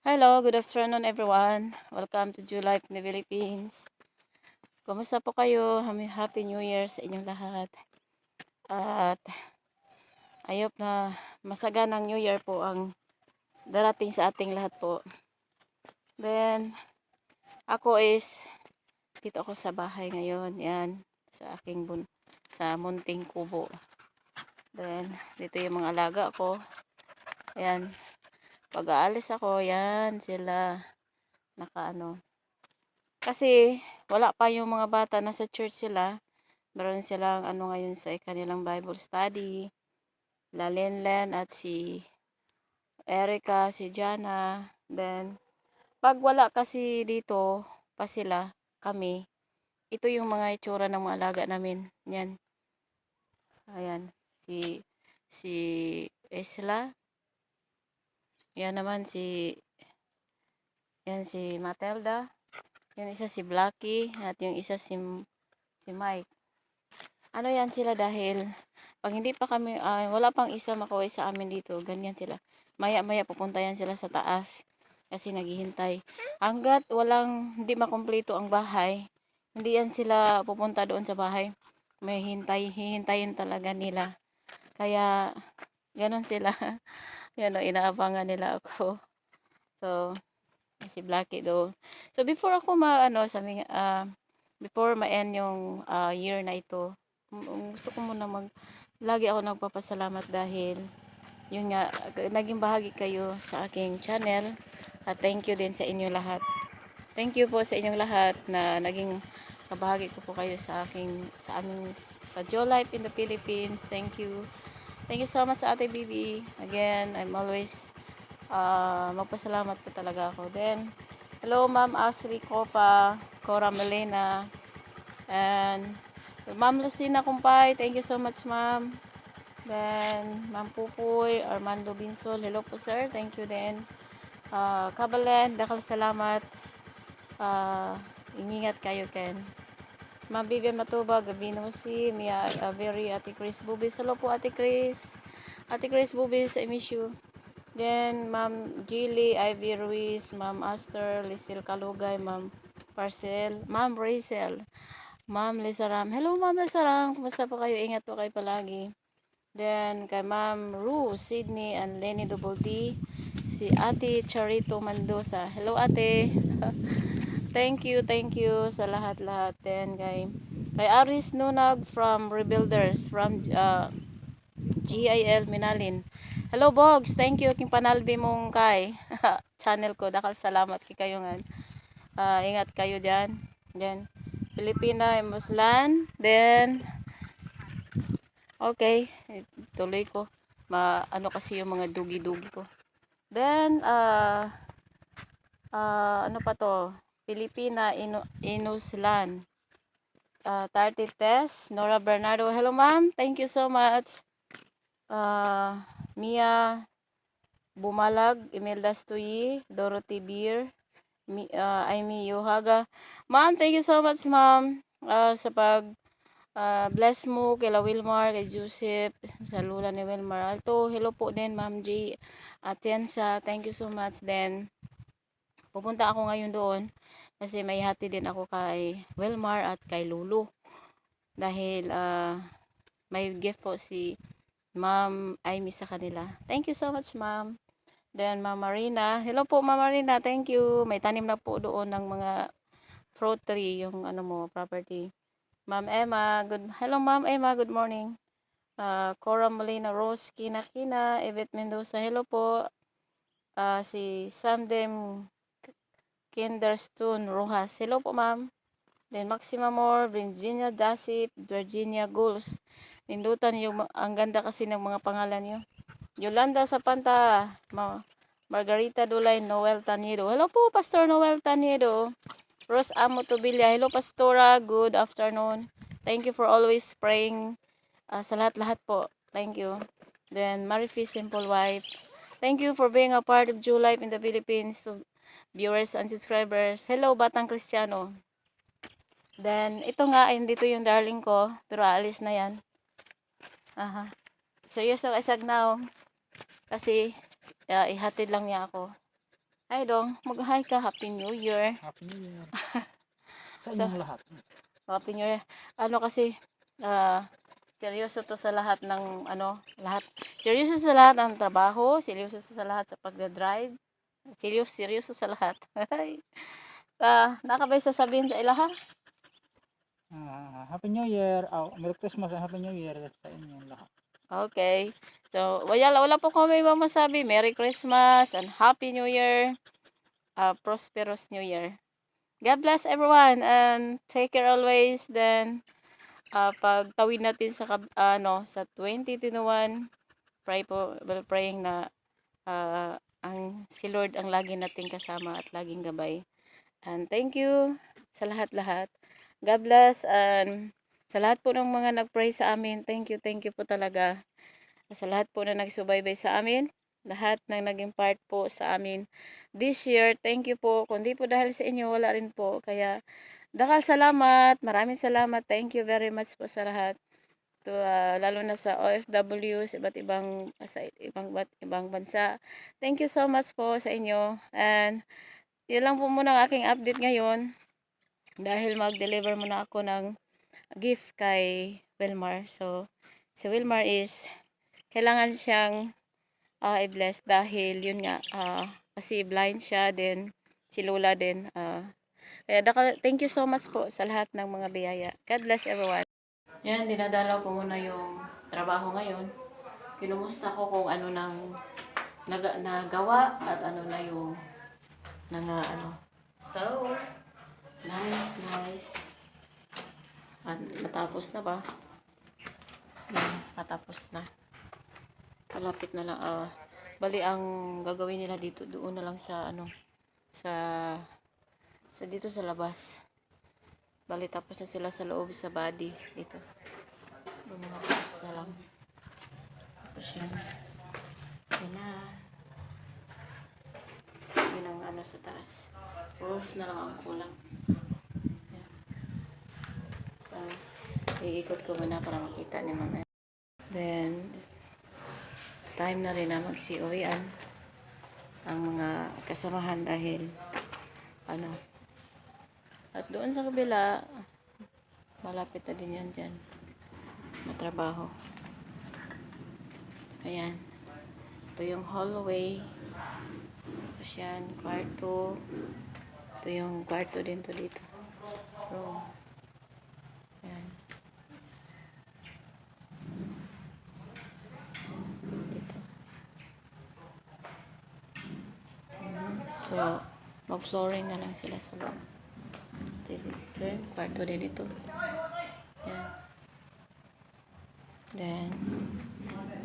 Hello, good afternoon everyone. Welcome to Jew Life in the Philippines. Kumusta po kayo? Happy New Year sa inyong lahat. At ayop na masaganang New Year po ang darating sa ating lahat po. Then, ako is dito ako sa bahay ngayon. Yan, sa aking bun sa munting kubo. Then, dito yung mga alaga ko. Ayan, pag aalis ako, yan, sila, nakaano. Kasi, wala pa yung mga bata, nasa church sila. Meron silang, ano ngayon sa kanilang Bible study. La Lenlen at si Erica, si Jana. Then, pag wala kasi dito, pa sila, kami, ito yung mga itsura ng mga alaga namin. Yan. Ayan. Si, si Esla, yan naman si yan si Matilda. Yan isa si Blackie at yung isa si si Mike. Ano yan sila dahil pag hindi pa kami ah, wala pang isa makauwi sa amin dito, ganyan sila. Maya-maya pupunta yan sila sa taas kasi naghihintay. Hanggat walang hindi makumpleto ang bahay, hindi yan sila pupunta doon sa bahay. May hintay, hihintayin talaga nila. Kaya ganun sila. Yan o, inaabangan nila ako. So, si Blackie do. So, before ako ma, ano, sabi ah, before ma-end yung ah, year na ito, gusto ko muna mag, lagi ako nagpapasalamat dahil, yun nga, ag- naging bahagi kayo sa aking channel. At thank you din sa inyo lahat. Thank you po sa inyong lahat na naging kabahagi ko po kayo sa aking, sa aming, sa Joe Life in the Philippines. Thank you. Thank you so much sa Ate Bibi. Again, I'm always uh, magpasalamat po talaga ako. Then, hello Ma'am Asri Copa, Cora Melena, and Ma'am Lucina Kumpay. Thank you so much Ma'am. Then, Ma'am Pupoy, Armando Binsol. Hello po sir. Thank you din. Uh, Kabalen, dakal salamat. Uh, ingat kayo Ken. Ma'am Vivian Matuba, Gabino si Mia Avery, Ate Chris Bubis. Hello po Ate Chris. Ate Chris Bubis, I miss you. Then, Ma'am Gilly, Ivy Ruiz, Ma'am Aster, Lisil Kalugay, Ma'am Parcel, Ma'am Rachel, Ma'am Lisaram. Hello Ma'am Lisaram, kumusta po kayo? Ingat po kayo palagi. Then, kay Ma'am Ru, Sydney, and Lenny Double D. Si Ate Charito Mendoza. Hello Ate. Thank you, thank you sa lahat-lahat. Then kay kay Aris Nunag from Rebuilders from uh, GIL Minalin. Hello Bogs, thank you king panalbi mong kay channel ko. Dakal salamat kay kayo nga. Ah, ingat kayo diyan. Diyan. Pilipina Muslan. Then Okay, tuloy ko. Ma ano kasi yung mga dugi-dugi ko. Then uh, uh, ano pa to? Filipina Inu Inuslan. Uh, 30 Tess, Nora Bernardo. Hello ma'am, thank you so much. Uh, Mia Bumalag, Imelda Stuyi, Dorothy Beer, Mi, uh, Amy Yohaga. Ma'am, thank you so much ma'am uh, sa pag uh, bless mo kay La Wilmar, kay Joseph, sa lula ni Wilmar Alto. Hello po din ma'am J. Atienza, thank you so much. Then, pupunta ako ngayon doon kasi may hati din ako kay Wilmar at kay Lulu. Dahil uh, may gift po si Ma'am Amy sa kanila. Thank you so much ma'am. Then Ma'am Marina. Hello po Ma'am Marina. Thank you. May tanim na po doon ng mga fruit tree yung ano mo property. Ma'am Emma good hello Ma'am Emma. Good morning. Uh, Cora Molina Rose Kina Kina. Evette Mendoza hello po. Uh, si Samdem Kinderstone Rojas. Hello po, ma'am. Then, Maxima Moore, Virginia Dasip, Virginia Gulls. Nindutan yung, ang ganda kasi ng mga pangalan nyo. Yolanda Sapanta, Ma Margarita Dulay, Noel Taniedo. Hello po, Pastor Noel Taniedo. Rose Amo Tubilla. Hello, Pastora. Good afternoon. Thank you for always praying uh, sa lahat-lahat po. Thank you. Then, Marifi Simple Wife. Thank you for being a part of Jew Life in the Philippines. So, viewers and subscribers. Hello, Batang Kristiyano. Then, ito nga, ay dito yung darling ko. Pero alis na yan. Aha. Serious na kaisag now. Kasi, uh, ihatid lang niya ako. Hi dong, mag-hi ka. Happy New Year. Happy New Year. Sa inyong lahat. Happy New Year. Ano kasi, ah, seryoso to sa lahat ng, ano, lahat. Seryoso sa lahat ng trabaho, seryoso sa lahat sa pagdadrive. Seryoso, seryoso sa lahat. Ah, nakabay sasabihin sa ilaha? Ah, Happy New Year. Oh, Merry Christmas and Happy New Year sa inyong lahat. Okay. So, wala, wala po kami ibang masabi. Merry Christmas and Happy New Year. Uh, prosperous New Year. God bless everyone and take care always. Then, uh, pag tawid natin sa, ano, sa 2021, pray po, well, praying na uh, ang si Lord ang lagi nating kasama at laging gabay. And thank you sa lahat-lahat. God bless and sa lahat po ng mga nag-pray sa amin, thank you, thank you po talaga. Sa lahat po na nagsubaybay sa amin, lahat ng naging part po sa amin this year, thank you po. Kundi po dahil sa inyo, wala rin po. Kaya, dakal salamat, maraming salamat, thank you very much po sa lahat. To, ah, lalo na sa OFW, sa iba't ibang, sa ibang, iba't ibang bansa. Thank you so much po sa inyo. And, yun lang po muna ang aking update ngayon. Dahil mag-deliver muna ako ng gift kay Wilmar. So, si Wilmar is kailangan siyang ah, i-bless dahil yun nga ah, kasi blind siya din si Lola din ah. kaya thank you so much po sa lahat ng mga biyaya. God bless everyone. Yan, dinadalaw ko muna yung trabaho ngayon. Kinumusta ko kung ano nang naga, nagawa at ano na yung nanga ano. So, nice, nice. At natapos na ba? Yan, natapos na. Malapit na lang. ah bali, ang gagawin nila dito, doon na lang sa, ano, sa, sa dito sa labas. Bali, tapos na sila sa loob sa body. Dito. Doon na lang. Tapos yan. Yan na. Yun ang ano sa taas. Roof na lang ang kulang. Yan. Iikot ko muna para makita ni mama. Then, time na rin na magsi-uwian ang mga kasamahan dahil ano at doon sa kabila malapit na din yan dyan na trabaho. Ayan. Ito yung hallway. Tapos yan kwarto. Ito yung kwarto din to dito. Room. Ayan. Dito. So, mag-flooring na lang sila sa loob. Dito rin, kwarto din ito. Yan. Then,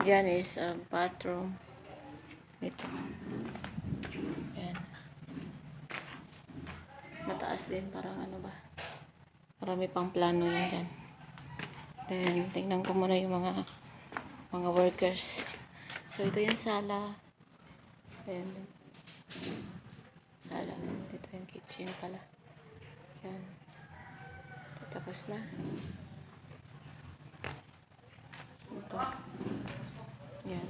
dyan is a bathroom. Ito. Yan. Mataas din, parang ano ba. Marami pang plano yan dyan. Then, tingnan ko muna yung mga mga workers. So, ito yung sala. Then, sala. Dito yung kitchen pala. Yan. Tapos na. Ito. Yan.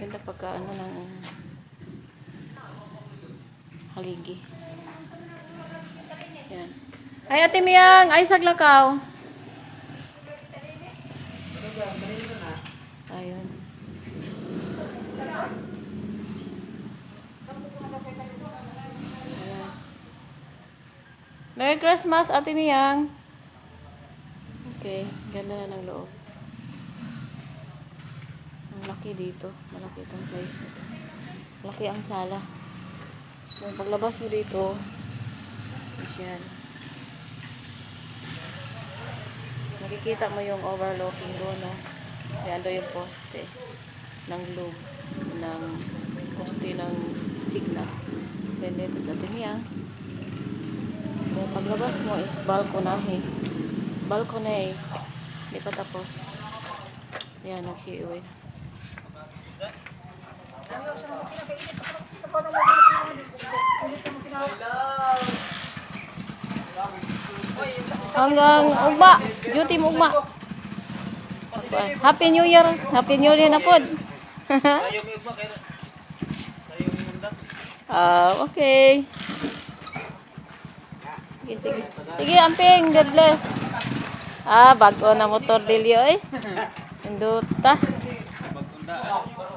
Ganda pagka ano ng haligi. Yan. Ay, Ate Miyang! Ay, saglakaw! Merry Christmas, Ate Miyang. Okay, ganda na ng loob. Ang laki dito. Malaki itong place. Malaki ang sala. Yung paglabas mo dito, is yan. Makikita mo yung overlooking doon, no? Yan doon yung poste ng loop ng poste ng signal. Then dito sa Timiyang. Then paglabas mo is balconahe. Balcony. Hindi pa tapos. Yan, nagsiuwi. Hanggang ugma. Duty mo ugma. Happy New Year. Happy New Year na pod. Ah, okay. Sige, sige. Amping. God bless. Ah, bago na motor dilyo eh. Induta.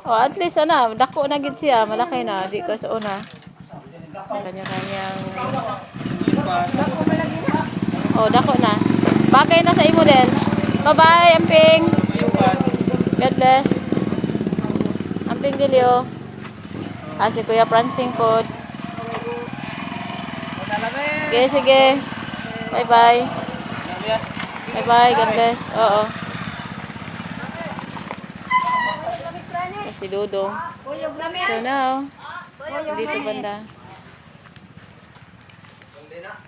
Oh, at least ana, dako na gid siya, malaki na, di ka sa una. Kanya-kanyang Oh, dako na. Bagay na sa imo din. Bye-bye, amping. God bless. Amping dilyo. Ah, si Kuya Prancing po. Sige, sige. Bye-bye. Bye-bye, God bless. Oo. Si Dudong. So now, dito banda.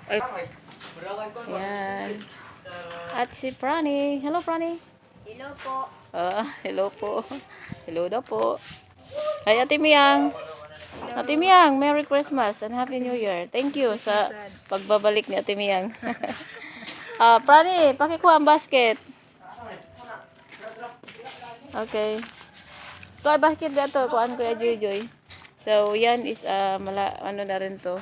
Ay. Yan. At si Prani. Hello, Prani. Hello po. Ah, hello po. Hello daw po. Hi, Ate Miyang. Ate Miyang, Merry Christmas and Happy New Year. Thank you sa pagbabalik ni Ate Miyang. ah, Prani, pakikuha ang basket. Okay. Kuha basket dito, kuhaan ko ya Joy Joy. So, yan is ah, mala ano na rin to.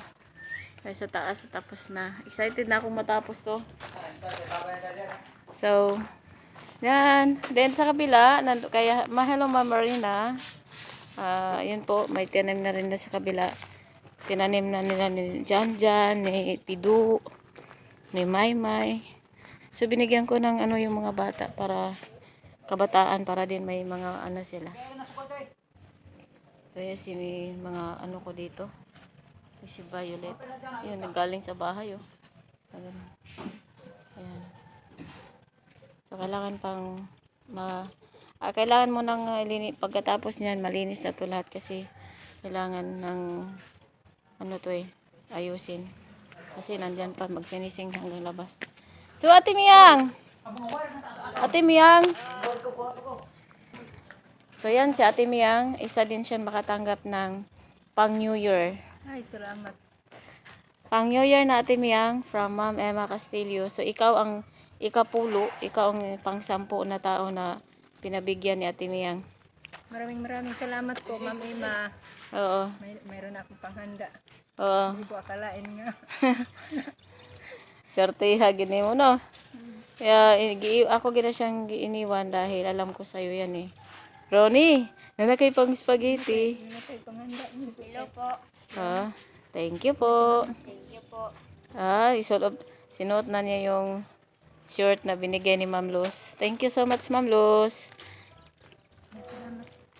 Ay, sa taas, tapos na. Excited na akong matapos to. So, yan. Then sa kabila, nando, kaya Mahalo Ma'am Marina. Ah, yun po, may tinanim na rin na sa kabila. Tinanim na nila ni Jan Jan, ni Pidu, ni Maymay. So binigyan ko ng ano yung mga bata para kabataan para din may mga ano sila. So yan si mga ano ko dito. Si Violet. Yun, naggaling sa bahay oh. Ayan. Ayan. So, kailangan pang ma ah, kailangan mo nang uh, lini, pagkatapos niyan malinis na to lahat kasi kailangan ng ano to eh ayusin. Kasi nandyan pa mag-finishing hanggang labas. So ate Miyang! Ate Miyang! So yan si ate Miyang. Isa din siya makatanggap ng pang New Year. Ay, salamat. Pang New Year na Ate Miyang from Ma'am Emma Castillo. So ikaw ang ikapulo, ikaw ang pang sampu na tao na pinabigyan ni Ate Miyang. Maraming maraming salamat po, Ma'am Ima. Oo. May, mayroon akong panghanda. Oo. Hindi ko akalain nga. Swerte ha gini mo no. Kaya eh, ako gina siyang iniwan dahil alam ko sa'yo yan eh. Ronnie, nanakay pang spaghetti. Hindi na tayo panghanda. Hello po. Ah, thank you po. Thank you po. Ah, isulot, sinuot na niya yung shirt na binigay ni Ma'am Luz. Thank you so much, Ma'am Luz.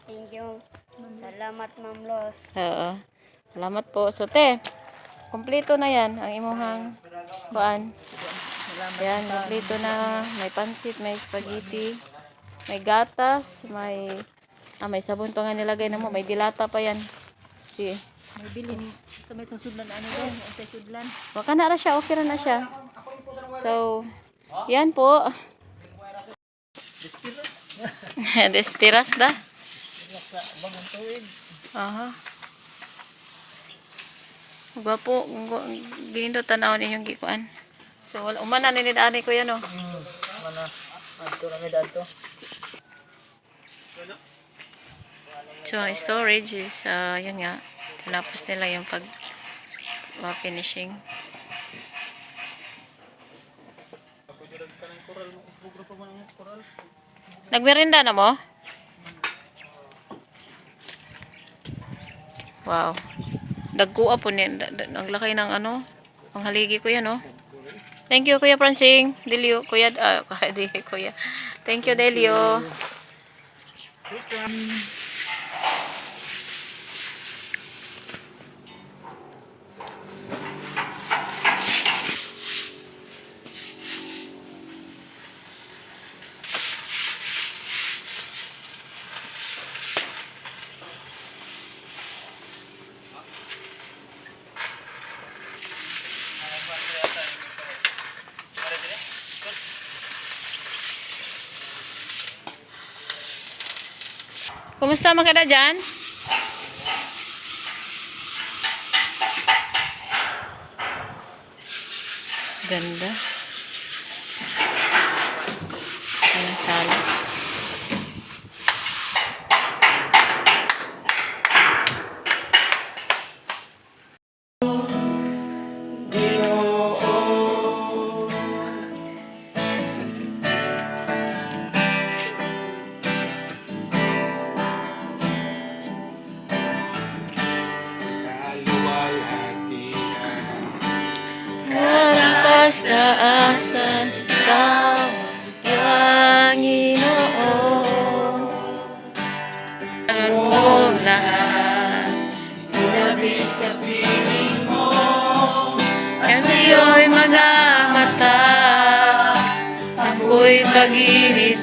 Thank you. Salamat, Ma'am Los. Oo. Salamat po. So, te, kompleto na yan ang imuhang kuan. Yan, kompleto na. May pansit, may spaghetti, may gatas, may ah, may sabon pa nga nilagay na mo. May dilata pa yan. Si, May bilin. Sa may itong sudlan, ano doon? Sa sudlan. waka na ra siya. Okay na na siya. So, yan po. Despiras da. Aha. Gwapo, gindo tanaw ninyong gikuan. So, wala umana ni ko yan, oh. Hmm, mana? Adto na mi dadto. So, storage is, uh, yun nga, tinapos nila yung pag uh, Nagmerinda na mo? Wow. Dagkuha po ni, da- da- ang laki ng ano, ang haligi ko yan, oh. Thank you, Kuya Pransing. Delio, Kuya, ah, di, Kuya. Thank you, Delio. Kumusta mga kada dyan? Ganda. Ayan, sala. Kaginis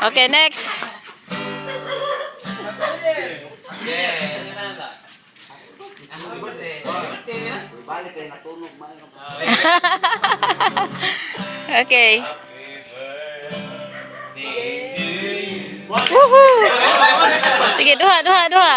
Okay, next. okay. Woohoo! Sige, duha, duha, duha.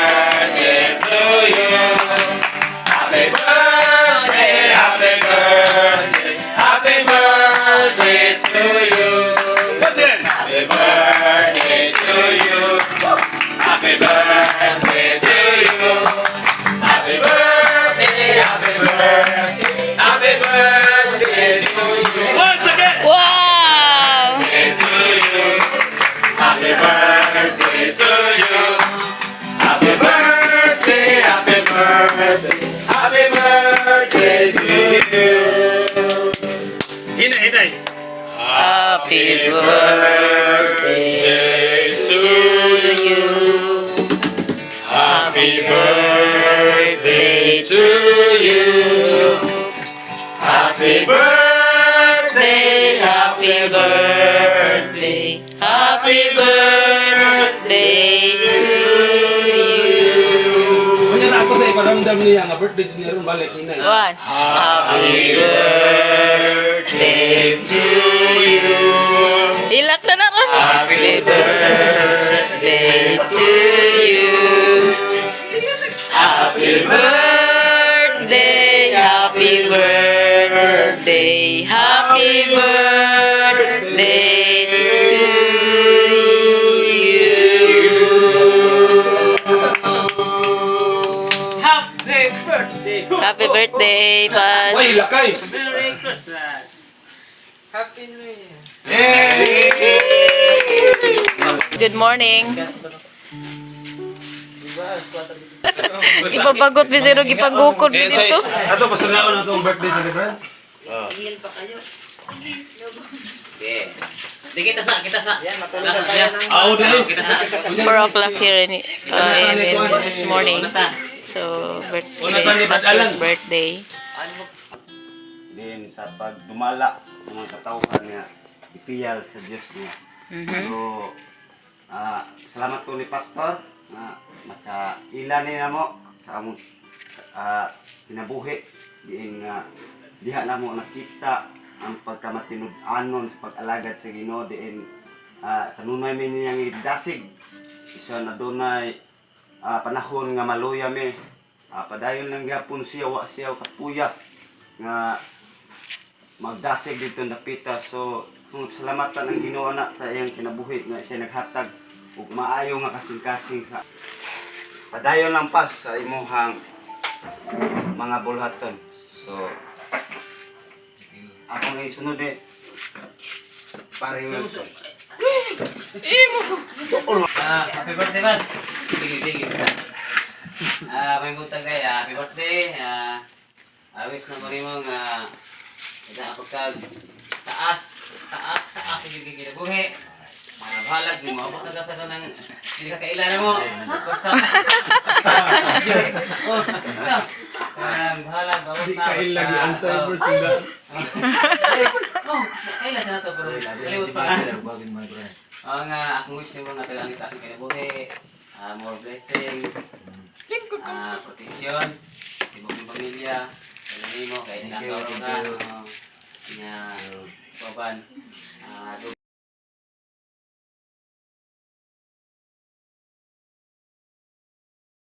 Hinay, hinay. Happy birthday niya nga birthday ron balik hinay. One. Happy birthday to you. Ilak na na. Happy birthday to you. Happy birthday, Pan. Ay, lakay. Merry Christmas! Happy New Year! Good morning. Ipabagot mi zero gipagukod mi dito. Ato pasalaon na itong birthday celebrant. Di kita sa, kita sa. Yan, matulog na tayo. Oo, dali. Kita sa. 4 o'clock here in, uh, in, in this morning. So, birthday, pastor's birthday. din sa pagdumala sa mga katawhan nga ipiyal sa Dios niya. Mhm. So ah, salamat ko ni pastor na makaila ni namo sa among ah, kinabuhi diin nga diha namo nakita ang pagkamatinud-anon sa pag-alagad sa Ginoo diin ah, kanunay mi niyang idasig isa na dunay ah, panahon nga maluya mi Ah, padayon lang gyapon siya wa siya kapuya. Nga magdasig dito napita so salamatan ang Ginoo na sa iyang kinabuhi nga siya naghatag. Ug maayo nga kasing-kasing sa padayon lang pas sa imuhang mga bulhaton. So akong isunod eh. Paring Wilson Ah, happy birthday, Bas. Sige, sige. Ah, may butang kay happy birthday. Ah, I wish na mo rin mo nga ita ako kag taas, taas, taas yung giginabuhi. Mga balag, yung maabot na sa kanang hindi ka kailangan mo. Basta. Oh. Ah, balag, abot na. Kailagi ang Basta, oh. nila. Oh, kailan siya na to, pa. Oo nga, akong wish nimo nga tagang itaas ang kinabuhi, ah, more blessing, ah, protection, ibang yung pamilya, kaya nimo, kaya nakaroon ka, oo, nga, baban, ah,